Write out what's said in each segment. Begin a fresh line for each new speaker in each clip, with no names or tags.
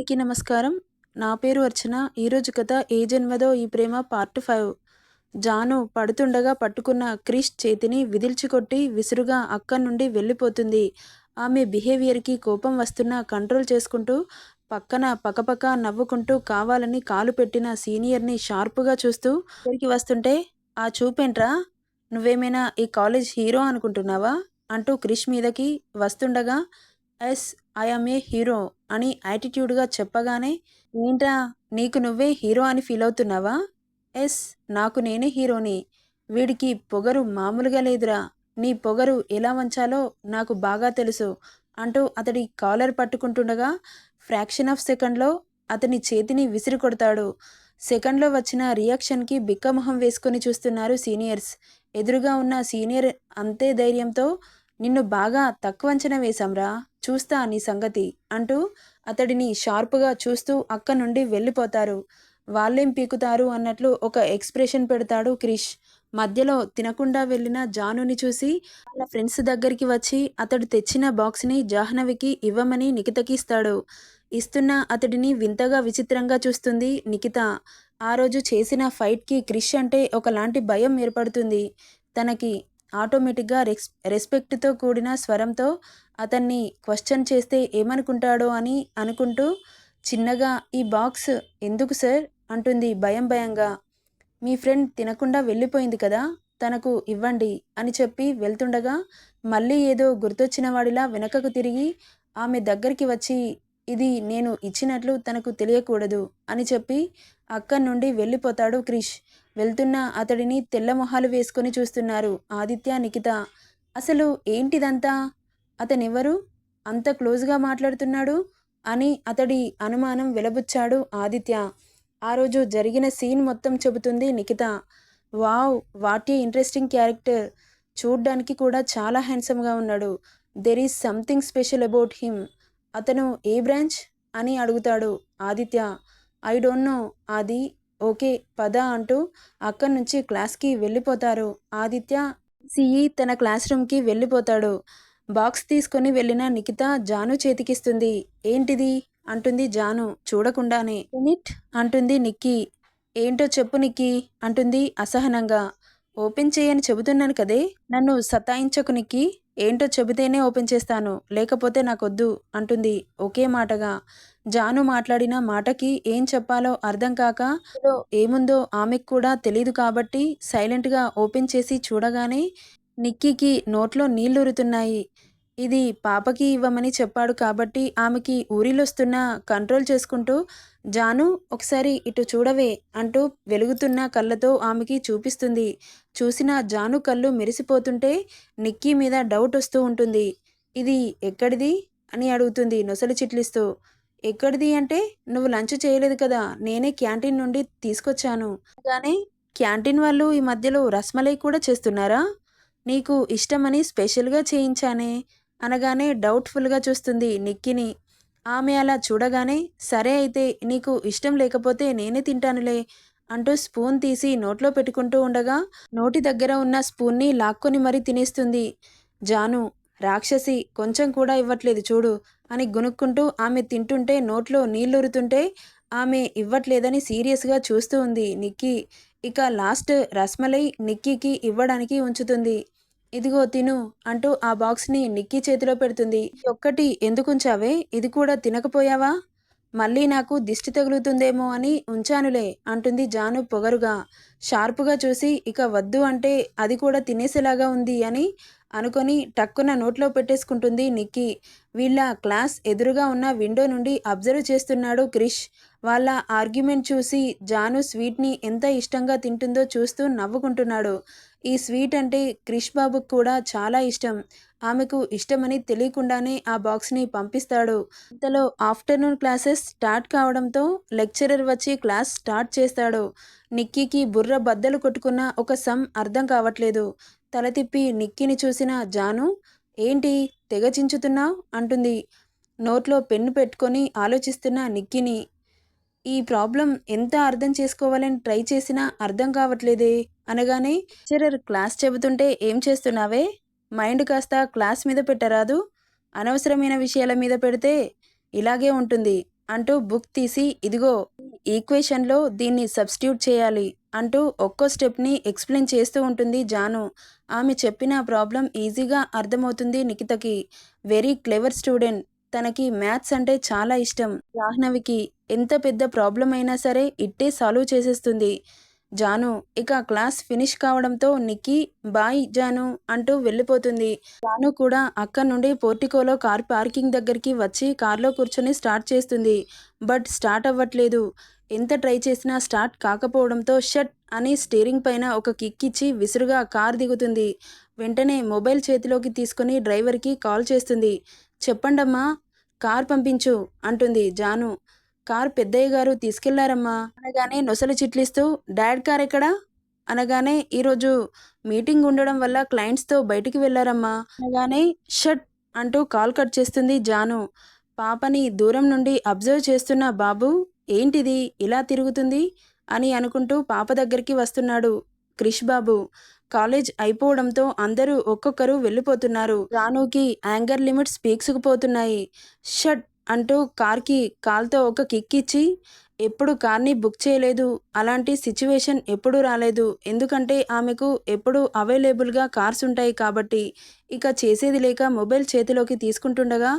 అందరికీ నమస్కారం. నా పేరు అర్చన. ఈరోజు కథ 'ఏ జన్మదో ఈ ప్రేమ' పార్ట్ ఫైవ్ జాను పడుతుండగా పట్టుకున్న క్రిష్ చేతిని విదిల్చికొట్టి విసురుగా అక్కడ్నుండి వెళ్ళిపోతుంది. ఆమె బిహేవియర్‌కి కోపం వస్తున్నా కంట్రోల్ చేసుకుంటూ పక్కన పకపక నవ్వుకుంటూ కావాలని కాలు పెట్టిన సీనియర్‌ని షార్పుగా చూస్తూ ఇక్కడికి వస్తుంటే ఆ చూపేంట్రా? నువ్వేమైనా ఈ కాలేజ్ హీరో అనుకుంటున్నావా? అంటూ క్రిష్ మీదకి వస్తుండగా yes I am a hero అని యాటిట్యూడ్‌గా చెప్పగానే ఏంట్రా నీకు నువ్వే హీరో అని ఫీల్ అవుతున్నావా ఎస్ నాకు నేనే హీరోని. వీడికి పొగరు మామూలుగా లేదురా! నీ పొగరు ఎలా వంచాలో నాకు బాగా తెలుసు అంటూ అతడి కాలర్ పట్టుకుంటుండగా ఫ్రాక్షన్ ఆఫ్ సెకండ్‌లో అతని చేతిని విసిరి కొడతాడు సెకండ్‌లో వచ్చిన రియాక్షన్‌కి బిక్కమొహం వేసుకొని చూస్తున్నారు సీనియర్స్. ఎదురుగా ఉన్న సీనియర్ అంతే ధైర్యంతో నిన్ను బాగా తక్కువంచనా వేశాంరా! చూస్తా నీ సంగతి అంటూ అతడిని షార్ప్‌గా చూస్తూ అక్కడ్నుండి వెళ్ళిపోతారు. వాళ్ళేం పీకుతారు అన్నట్లు ఒక ఎక్స్‌ప్రెషన్ పెడతాడు క్రిష్. మధ్యలో తినకుండా వెళ్ళిన జానుని చూసి వాళ్ళ ఫ్రెండ్స్ దగ్గరికి వచ్చి అతడు తెచ్చిన బాక్స్‌ని జాహ్నవికి ఇవ్వమని నిఖితకి ఇస్తాడు. ఇస్తున్న అతడిని వింతగా విచిత్రంగా చూస్తుంది నిఖిత. ఆ రోజు చేసిన ఫైట్‌కి క్రిష్ అంటే ఒకలాంటి భయం ఏర్పడుతుంది తనకి. ఆటోమేటిక్‌గా రెస్ రెస్పెక్ట్‌తో కూడిన స్వరంతో అతన్ని క్వశ్చన్ చేస్తే ఏమనుకుంటాడో అని అనుకుంటూ చిన్నగా ఈ బాక్స్ ఎందుకు సార్? అంటుంది భయం భయంగా. మీ ఫ్రెండ్ తినకుండా వెళ్ళిపోయింది కదా! తనకు ఇవ్వండి అని చెప్పి వెళ్తుండగా మళ్ళీ ఏదో గుర్తొచ్చిన వాడిలా వెనకకు తిరిగి ఆమె దగ్గరికి వచ్చి ఇది నేను ఇచ్చినట్లు తనకు తెలియకూడదు అని చెప్పి అక్కడి నుండి వెళ్ళిపోతాడు క్రిష్. వెళ్తున్న అతడిని తెల్ల మొహాలు వేసుకొని చూస్తున్నారు ఆదిత్య, నిఖిత. అసలు ఏంటిదంతా? అతనెవరు? అంత క్లోజ్‌గా మాట్లాడుతున్నాడు? అని అతడి అనుమానం వెలబుచ్చాడు ఆదిత్య. ఆ రోజు జరిగిన సీన్ మొత్తం చెబుతుంది Nikhita. Wow! What a interesting character. చూడ్డానికి కూడా చాలా హ్యాండ్సమ్‌గా ఉన్నాడు. There is something special about him. అతను ఏ బ్రాంచ్? అని అడుగుతాడు Aditya. I don't know Adi okay పద అంటూ అక్కడి నుంచి క్లాస్‌కి వెళ్ళిపోతారు ఆదిత్య. సీఈ తన క్లాస్ రూమ్‌కి వెళ్ళిపోతాడు. బాక్స్ తీసుకొని వెళ్ళిన నిఖిత జాను చేతికిస్తుంది. ఏంటిది? అంటుంది జాను చూడకుండానే. యూనిట్ అంటుంది నిక్కీ. ఏంటో చెప్పు నిక్కీ అంటుంది అసహనంగా. ఓపెన్ చేయని చెబుతున్నాను కదే! నన్ను సతాయించకు నిక్కీ. ఏంటో చెబితేనే ఓపెన్ చేస్తాను. లేకపోతే నాకొద్దు అంటుంది ఒకే మాటగా. జాను మాట్లాడిన మాటకి ఏం చెప్పాలో అర్థం కాక ఏముందో ఆమెకు కూడా తెలీదు కాబట్టి సైలెంట్‌గా ఓపెన్ చేసి చూడగానే నిక్కీకి నోట్లో నీళ్ళురుతున్నాయి ఇది పాపకి ఇవ్వమని చెప్పాడు కాబట్టి ఆమెకి ఊరిలొస్తున్నా కంట్రోల్ చేసుకుంటూ జాను ఒకసారి ఇటు చూడవే అంటూ వెలుగుతున్న కళ్ళతో ఆమెకి చూపిస్తుంది. చూసిన జాను కళ్ళు మెరిసిపోతుంటే నిక్కీ మీద డౌట్ వస్తూ ఉంటుంది. ఇది ఎక్కడిది? అని అడుగుతుంది నొసలు చిట్లిస్తూ. ఎక్కడిది అంటే నువ్వు లంచ్ చేయలేదు కదా! నేనే క్యాంటీన్ నుండి తీసుకొచ్చాను. కానీ క్యాంటీన్ వాళ్ళు ఈ మధ్యలో రస్మలై కూడా చేస్తున్నారా? నీకు ఇష్టమని స్పెషల్‌గా చేయించానే అనగానే డౌట్‌ఫుల్‌గా చూస్తుంది నిక్కిని ఆమె అలా చూడగానే సరే అయితే నీకు ఇష్టం లేకపోతే నేనే తింటానులే అంటూ స్పూన్ తీసి నోట్లో పెట్టుకుంటూ ఉండగా నోటి దగ్గర ఉన్న స్పూన్‌ని లాక్కొని మరీ తినేస్తుంది జాను. రాక్షసి కొంచెం కూడా ఇవ్వట్లేదు చూడు అని గునుక్కుంటూ ఆమె తింటుంటే నోట్లో నీళ్ళురుతుంటే ఆమె ఇవ్వట్లేదని సీరియస్‌గా చూస్తూ ఉంది నిక్కీ. ఇక లాస్ట్ రస్మలై నిక్కీకి ఇవ్వడానికి ఉంచుతుంది. ఇదిగో తిను అంటూ ఆ బాక్స్‌ని నిక్కీ చేతిలో పెడుతుంది. ఒక్కటి ఒక్కటి ఎందుకుంచావే? ఇది కూడా తినకపోయావా? మళ్ళీ నాకు దిష్టి తగులుతుందేమో అని ఉంచానులే అంటుంది జాను పొగరుగా. షార్ప్‌గా చూసి ఇక వద్దు అంటే అది కూడా తినేసేలాగా ఉంది అని అనుకొని టక్కున నోట్లో పెట్టేసుకుంటుంది నిక్కీ. వీళ్ళ క్లాస్ ఎదురుగా ఉన్న విండో నుండి అబ్జర్వ్ చేస్తున్నాడు క్రిష్. వాళ్ళ ఆర్గ్యుమెంట్ చూసి జాను స్వీట్‌ని ఎంత ఇష్టంగా తింటుందో చూస్తూ నవ్వుకుంటున్నాడు. ఈ స్వీట్ అంటే క్రిష్ బాబుకు కూడా చాలా ఇష్టం. ఆమెకు ఇష్టమని తెలియకుండానే ఆ బాక్స్‌ని పంపిస్తాడు. ఇంతలో ఆఫ్టర్‌నూన్ క్లాసెస్ స్టార్ట్ కావడంతో లెక్చరర్ వచ్చి క్లాస్ స్టార్ట్ చేస్తాడు. నిక్కీకి బుర్ర బద్దలు కొట్టుకున్న ఒక సమ్ అర్థం కావట్లేదు. తల తిప్పి నిక్కిని చూసిన జాను ఏంటి తెగ చించుతున్నావ్? అంటుంది నోట్లో పెన్ను పెట్టుకొని ఆలోచిస్తున్న నిక్కిని ఈ ప్రాబ్లం ఎంత అర్థం చేసుకోవాలని ట్రై చేసినా అర్థం కావట్లేదే అనగానే లెక్చరర్ క్లాస్ చెబుతుంటే ఏం చేస్తున్నావే? మైండ్ కాస్త క్లాస్ మీద పెట్టరాదు అనవసరమైన విషయాల మీద పెడితే ఇలాగే ఉంటుంది అంటూ బుక్ తీసి ఇదిగో ఈక్వేషన్లో దీన్ని సబ్స్టిట్యూట్ చేయాలి అంటూ ఒక్కో స్టెప్ని ఎక్స్ప్లెయిన్ చేస్తూ ఉంటుంది జాను. ఆమె చెప్పిన ప్రాబ్లం ఈజీగా అర్థమవుతుంది నిఖితకి. Very clever student. తనకి మ్యాథ్స్ అంటే చాలా ఇష్టం. రాహ్నవికి ఎంత పెద్ద ప్రాబ్లం అయినా సరే ఇట్టే సాల్వ్ చేసేస్తుంది. జాను ఇక క్లాస్ ఫినిష్ కావడంతో నిక్కి బాయ్ జాను అంటూ వెళ్ళిపోతుంది. జాను కూడా అక్కడ నుండి పోర్టికోలో కార్ పార్కింగ్ దగ్గరికి వచ్చి కార్లో కూర్చొని స్టార్ట్ చేస్తుంది. బట్ స్టార్ట్ అవ్వట్లేదు. ఎంత ట్రై చేసినా స్టార్ట్ కాకపోవడంతో షట్ అని స్టీరింగ్ పైన ఒక కిక్ ఇచ్చి విసురుగా కార్ దిగుతుంది. వెంటనే మొబైల్ చేతిలోకి తీసుకుని డ్రైవర్కి కాల్ చేస్తుంది. చెప్పండమ్మా కార్ పంపించు అంటుంది జాను. కార్ పెద్దయ్య గారు తీసుకెళ్ళారమ్మా అనగానే నొసలు చిట్లిస్తూ డాడ్ కార్ ఎక్కడా? అనగానే ఈరోజు మీటింగ్ ఉండడం వల్ల క్లయింట్స్తో బయటికి వెళ్ళారమ్మా అనగానే షట్ అంటూ కాల్ కట్ చేస్తుంది జాను. పాపని దూరం నుండి అబ్జర్వ్ చేస్తున్న బాబు ఏంటిది? ఇలా తిరుగుతుంది? అని అనుకుంటూ పాప దగ్గరికి వస్తున్నాడు క్రిష్ బాబు కాలేజ్ అయిపోవడంతో అందరూ ఒక్కొక్కరు వెళ్ళిపోతున్నారు. రానుకి యాంగర్ లిమిట్స్ పీక్సుకుపోతున్నాయి షట్! అంటూ కార్కి కాల్తో ఒక కిక్ ఇచ్చి ఎప్పుడు కార్ని బుక్ చేయలేదు. అలాంటి సిచ్యువేషన్ ఎప్పుడూ రాలేదు. ఎందుకంటే ఆమెకు ఎప్పుడు అవైలబుల్గా కార్స్ ఉంటాయి కాబట్టి. ఇక చేసేది లేక మొబైల్ చేతిలోకి తీసుకుంటుండగా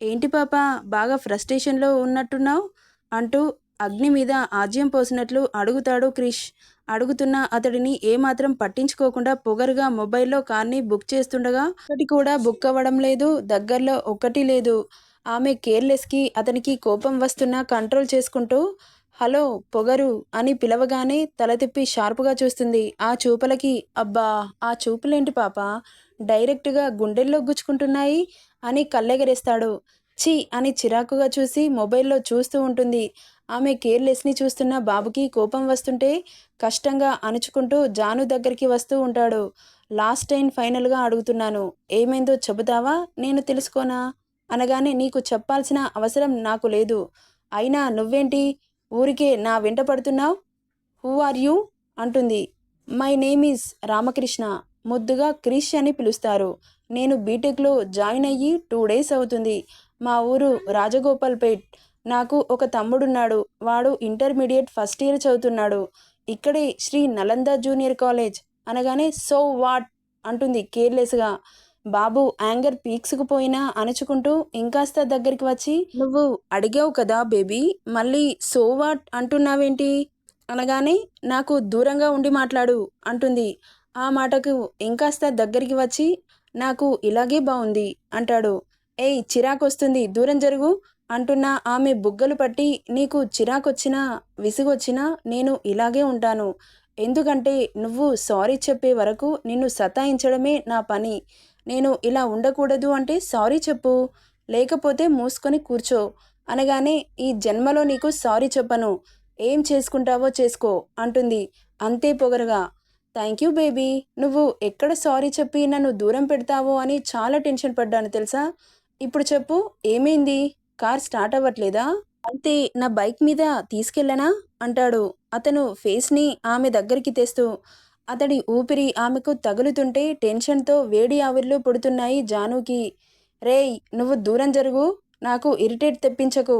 ఏంటి పాప? బాగా ఫ్రస్ట్రేషన్లో ఉన్నట్టున్నావు? అంటూ అగ్ని మీద ఆజ్యం పోసినట్లు అడుగుతాడు క్రిష్. అడుగుతున్న అతడిని ఏమాత్రం పట్టించుకోకుండా పొగరుగా మొబైల్లో కార్ని బుక్ చేస్తుండగా ఒకటి కూడా బుక్ అవ్వడం లేదు దగ్గరలో ఒక్కటి లేదు. ఆమె కేర్లెస్కి అతనికి కోపం వస్తున్నా కంట్రోల్ చేసుకుంటూ హలో పొగరు అని పిలవగానే తల తిప్పి షార్ప్గా చూస్తుంది. ఆ చూపలకి అబ్బా ఆ చూపులేంటి పాప? డైరెక్ట్గా గుండెల్లో గుచ్చుకుంటున్నాయి అని కళ్ళెగరేస్తాడు. ఛీ అని చిరాకుగా చూసి మొబైల్లో చూస్తూ ఉంటుంది. ఆమె కేర్లెస్ని చూస్తున్న బాబుకి కోపం వస్తుంటే కష్టంగా అణుచుకుంటూ జాను దగ్గరికి వస్తూ ఉంటాడు. లాస్ట్ టైం ఫైనల్గా అడుగుతున్నాను ఏమైందో చెబుతావా? నేను తెలుసుకోనా? అనగానే నీకు చెప్పాల్సిన అవసరం నాకు లేదు. అయినా నువ్వేంటి? ఊరికే నా వెంట పడుతున్నావు? Who are you? అంటుంది. My name is Ramakrishna. ముద్దుగా క్రిష్ అని పిలుస్తారు. నేను బీటెక్లో జాయిన్ అయ్యి టూ డేస్ అవుతుంది. మా ఊరు రాజగోపాల్పేట్. నాకు ఒక తమ్ముడున్నాడు. వాడు ఇంటర్మీడియట్ ఫస్ట్ ఇయర్ చదువుతున్నాడు. ఇక్కడే శ్రీ నలంద జూనియర్ కాలేజ్. అనగానే సో వాట్? అంటుంది కేర్లెస్గా. బాబు యాంగర్ పీక్సుకుపోయినా అణుచుకుంటూ ఇంకాస్త దగ్గరికి వచ్చి నువ్వు అడిగావు కదా బేబీ మళ్ళీ సో వాట్ అంటున్నావేంటి? అనగానే నాకు దూరంగా ఉండి మాట్లాడు అంటుంది. ఆ మాటకు ఇంకాస్త దగ్గరికి వచ్చి నాకు ఇలాగే బాగుంది అంటాడు. ఏయ్ చిరాకొస్తుంది దూరం జరుగు అంటున్న ఆమె బుగ్గలు పట్టి నీకు చిరాకొచ్చినా విసుగొచ్చినా నేను ఇలాగే ఉంటాను. ఎందుకంటే నువ్వు సారీ చెప్పే వరకు నిన్ను సతాయించడమే నా పని. నేను ఇలా ఉండకూడదు అంటే సారీ చెప్పు. లేకపోతే మూసుకొని కూర్చో. అనగానే ఈ జన్మలో నీకు సారీ చెప్పను. ఏం చేసుకుంటావో చేసుకో అంటుంది. అంతే పొగరగా. Thank you baby. నువ్వు ఎక్కడ సారీ చెప్పి నన్ను దూరం పెడతావో అని చాలా టెన్షన్ పడ్డాను తెలుసా? ఇప్పుడు చెప్పు ఏమైంది? కార్ స్టార్ట్ అవ్వట్లేదా? అయితే నా బైక్ మీద తీసుకెళ్ళనా? అంటాడు. అతను ఫేస్ని ఆమె దగ్గరికి తెస్తూ అతడి ఊపిరి ఆమెకు తగులుతుంటే టెన్షన్తో వేడి ఆవిర్లు పుడుతున్నాయి జానుకి. రేయ్ నువ్వు దూరం జరుగు నాకు ఇరిటేట్ తెప్పించకు.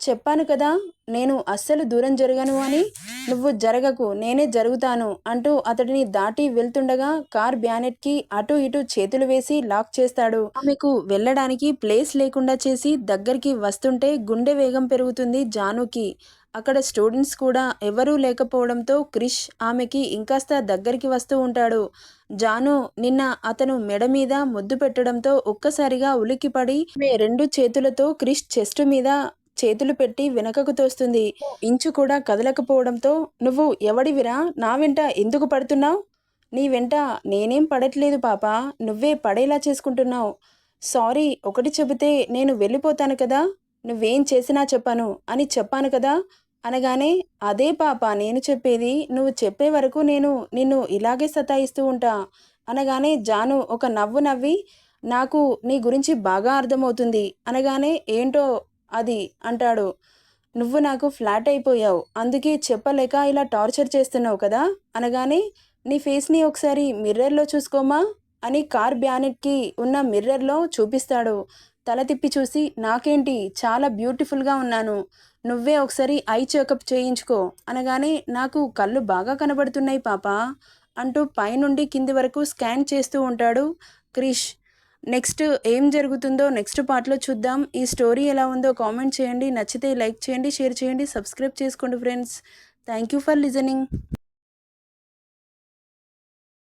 చెప్పాను కదా నేను అస్సలు దూరం జరగను అని నువ్వు జరగకు నేనే జరుగుతాను అంటూ అతడిని దాటి వెళ్తుండగా కార్ బ్యానెట్కి అటు ఇటు చేతులు వేసి లాక్ చేస్తాడు. ఆమెకు వెళ్ళడానికి ప్లేస్ లేకుండా చేసి దగ్గరికి వస్తుంటే గుండె వేగం పెరుగుతుంది జానుకి. అక్కడ స్టూడెంట్స్ కూడా ఎవరూ లేకపోవడంతో క్రిష్ ఆమెకి ఇంకాస్త దగ్గరికి వస్తూ ఉంటాడు. జాను నిన్న అతను మెడ మీద ముద్దు పెట్టడంతో ఒక్కసారిగా ఉలిక్కిపడి రెండు చేతులతో క్రిష్ చెస్ట్ మీద చేతులు పెట్టి వెనకకు తోస్తుంది. ఇంచు కూడా కదలకపోవడంతో నువ్వు ఎవడివిరా నా వెంట ఎందుకు పడుతున్నావు? నీ వెంట నేనేం పడట్లేదు పాప. నువ్వే పడేలా చేసుకుంటున్నావు. సారీ ఒకటి చెబితే నేను వెళ్ళిపోతాను కదా? నువ్వేం చేసినా చెప్పాను అని చెప్పాను కదా? అనగానే అదే పాప నేను చెప్పేది నువ్వు చెప్పే వరకు నేను నిన్ను ఇలాగే సతాయిస్తూ ఉంటా. అనగానే జాను ఒక నవ్వు నవ్వి నాకు నీ గురించి బాగా అర్థమవుతుంది. అనగానే ఏంటో అది అంటాడు. నువ్వు నాకు ఫ్లాట్ అయిపోయావు. అందుకే చెప్పలేక ఇలా టార్చర్ చేస్తున్నావు కదా? అనగానే నీ ఫేస్ని ఒకసారి మిర్రర్లో చూసుకోమా? అని కార్ బ్యానెట్కి ఉన్న మిర్రర్లో చూపిస్తాడు. తల తిప్పి చూసి నాకేంటి? చాలా బ్యూటిఫుల్గా ఉన్నాను. నువ్వే ఒకసారి ఐ చెకప్ చేయించుకో. అనగానే నాకు కళ్ళు బాగా కనబడుతున్నాయి పాప. అంటూ పైనుండి కింది వరకు స్కాన్ చేస్తూ ఉంటాడు క్రిష్. నెక్స్ట్ ఏం జరుగుతుందో నెక్స్ట్ పార్ట్లో చూద్దాం. ఈ స్టోరీ ఎలా ఉందో కామెంట్ చేయండి. నచ్చితే లైక్ చేయండి షేర్ చేయండి సబ్స్క్రైబ్ చేసుకోండి friends thank you for listening